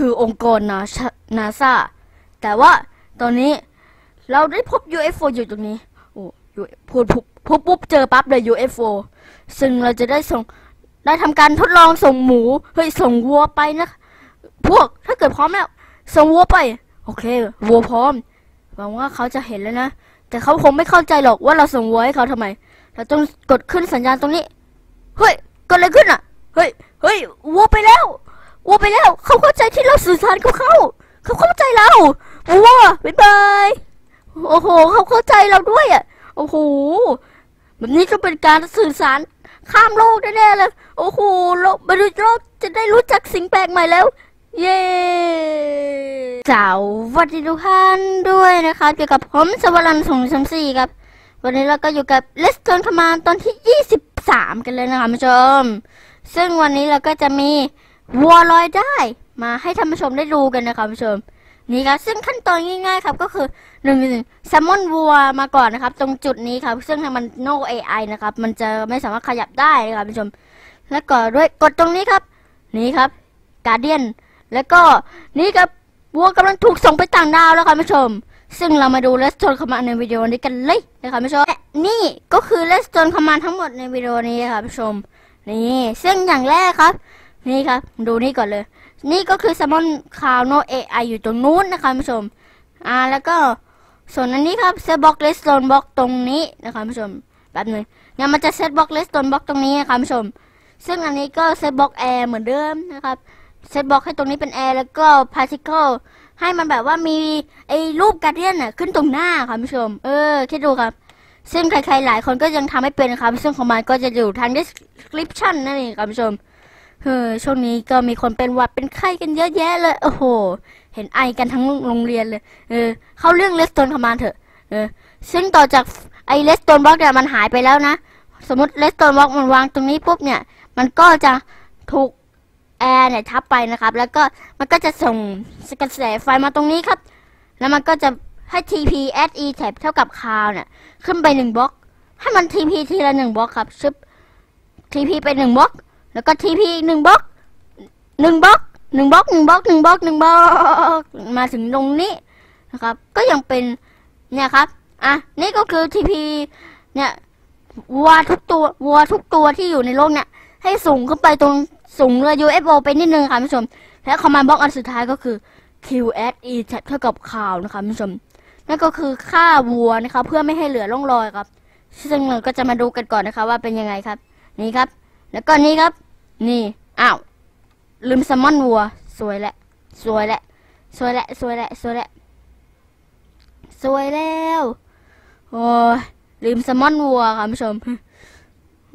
คือองค์กรนานาซาแต่ว่าตอนนี้เราได้พบ UFO อยู่ตรงนี้โอ้ยูพูดปุ๊บพูดปุ๊บเจอปั๊บเลย UFO ซึ่งเราจะได้ส่งได้ทำการทดลองส่งหมูเฮ้ยส่งวัวไปนะ พวกถ้าเกิดพร้อมแล้ว ส่งวัวไป โอเค วัวพร้อมหวังว่าเขาจะเห็นแล้วนะ แต่เขาคงไม่เข้าใจหรอกว่าเราส่งวัวให้เขาทำไม เราต้องกดขึ้นสัญญาณตรงนี้ เฮ้ยเกิดอะไรขึ้นอะ เฮ้ย เฮ้ย วัวไปแล้ว วัวไปแล้ว เขาเข้าใจที่เราสื่อสารกับเขา เขาเข้าใจเราวัวบ๊ายบายโอ้โห เขาเข้าใจเราด้วยอะ โอ้โหแบบนี้ก็เป็นการสื่อสารข้ามโลกแน่ๆเลยโอ้โหโลกมนุษย์โลกจะได้รู้จักสิ่งแปลกใหม่แล้ว เย้สาววัสดีทุกท่านด้วยนะคะเกี่ยวกับผมสวรรค์สงสามสี่ครับ วันนี้เราก็อยู่กับเลสตอร์คมานตอนที่ 23 กันเลยนะคะท่านผู้ชม ซึ่งวันนี้เราก็จะมี วัวลอยได้ มาให้ท่านผู้ชมได้ดูกันนะคะท่านผู้ชม นี่ครับซึ่งขั้นตอนง่ายๆครับก็คือหนึ่งแซมมอนวัวมาก่อนนะครับ ตรงจุดนี้ครับ ซึ่งทามันโน AI นะครับ มันจะไม่สามารถขยับได้นะครับท่านผู้ชม แล้วก็ด้วยกดตรงนี้ครับ นี่ครับการเดียนแล้วก็นี่ครับวัวกำลังถูกส่งไปต่างดาวแล้วครับท่านผู้ชม ซึ่งเรามาดูเลสโตนคอมมานในวิดีโอนี้กันเลยนะครับท่านผู้ชมนี่ก็คือเลสโตนคอมมานทั้งหมดในวิดีโอนี้ครับท่านผู้ชมนี่ซึ่งอย่างแรกครับ นี่ครับ ดูนี่ก่อนเลย นี่ก็คือ s ซมอนคาวโนเอไออยู่ตรงนู้นนะคะผู้ชม อ่าแล้วก็ส่วนอันนี้ครับเซตบล็อกเลสโตนบล็อกตรงนี้นะคะผู้ชมแบบนึงงั้นมันจะเซตบล็อกเลสโตนบล็อกตรงนี้นะคะท่านผู้ชม ซึ่งอันนี้ก็เซตบล็อกแอร์เหมือนเดิมนะครับเซตบล็อกให้ตรงนี้เป็นแอร์แล้วก็พาร์ติเคิลให้มันแบบว่ามีไอ้รูปการเดียนน่ะขึ้นตรงหน้าค่ะผู้ชม เออคิดดูครับ ซึ่งใครๆหลายคนก็ยังทำไม่เป็นครับ ซึ่งของมันก็จะอยู่ทาง description นั่นเองครับผู้ชม เฮ้ยช่วงนี้ก็มีคนเป็นหวัดเป็นไข้กันเยอะแยะเลย โอ้โห เห็นไอกันทั้งโรงเรียนเลย เออ เข้าเรื่องเลสโตนคอมมานเถอะ เออ ซึ่งต่อจากไอเลสโตนบล็อกเนี่ยมันหายไปแล้วนะ สมมติเลสโตนบล็อกมันวางตรงนี้ปุ๊บเนี่ย มันก็จะถูกแอร์เนี่ยทับไปนะครับ แล้วก็มันก็จะส่งกระแสไฟมาตรงนี้ครับ แล้วมันก็จะให้ TP at e tab เท่ากับคาวเนี่ย ขึ้นไปหนึ่งบล็อก ให้มัน TP ทีละหนึ่งบล็อกครับชึบ TP ไปหนึ่งบล็อก แล้วก็ TP อีหนึ่งบล็อกหนึ่งบล็อกหนึ่งบล็อกหนึ่งบล็อกหนึ่งบล็อกหนึ่งบล็อกมาถึงตรงนี้นะครับ ก็ยังเป็นเนี่ยครับอะนี่ก็คือ TP เนี่ยวัวทุกตัววัวทุกตัวที่อยู่ในโลกเนี่ย ให้สูงขึ้นไปตรงสูงเรือ UFO ไปนิดนึงค่ะคุณผู้ชม และคอมมานด์บล็อกอันสุดท้ายก็คือ Q S E เท่ากับข่าวนะคะคุณผู้ชมนั่นก็คือฆ่าวัวนะคะเพื่อไม่ให้เหลือร่องรอยครับ ซึ่งเราก็จะมาดูกันก่อนนะคะว่าเป็นยังไงครับ นี่ครับ แล้วก็นี่ครับ นี่อ้าวลืมซัมอนวัว สวยแหละสวยแหละสวยแหละสวยแหละสวยแหละสวยแล้วโอ้ลืมซัมอนวัวค่ะคุณผู้ชม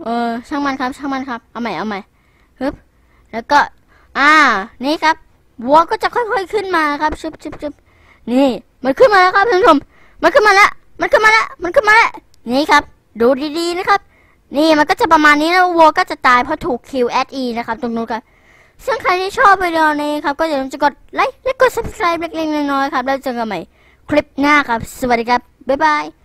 เออช่างมันครับ ช่างมันครับ เอาใหม่เอาใหม่ฮึบแล้วก็ อ่า นี่ครับวัวก็จะค่อยๆขึ้นมาครับชึบชึบชึบนี่ มันขึ้นมาแล้วครับท่านผู้ชม มันขึ้นมาแล้ว มันขึ้นมาแล้ว มันขึ้นมาแล้ว นี่ครับ ดูดีๆนะครับ นี่มันก็จะประมาณนี้แล้ววัวก็จะตายเพราะถูก Q at E นะครับตรงนู้นครันซึ่งใครที่ชอบวิดีโอนี้ครับ ก็อย่าลืมจะกดไลค์และกด subscribe เล็กๆน้อยๆครับ แล้วเจอกันใหม่คลิปหน้าครับ สวัสดีครับ บ๊ายบาย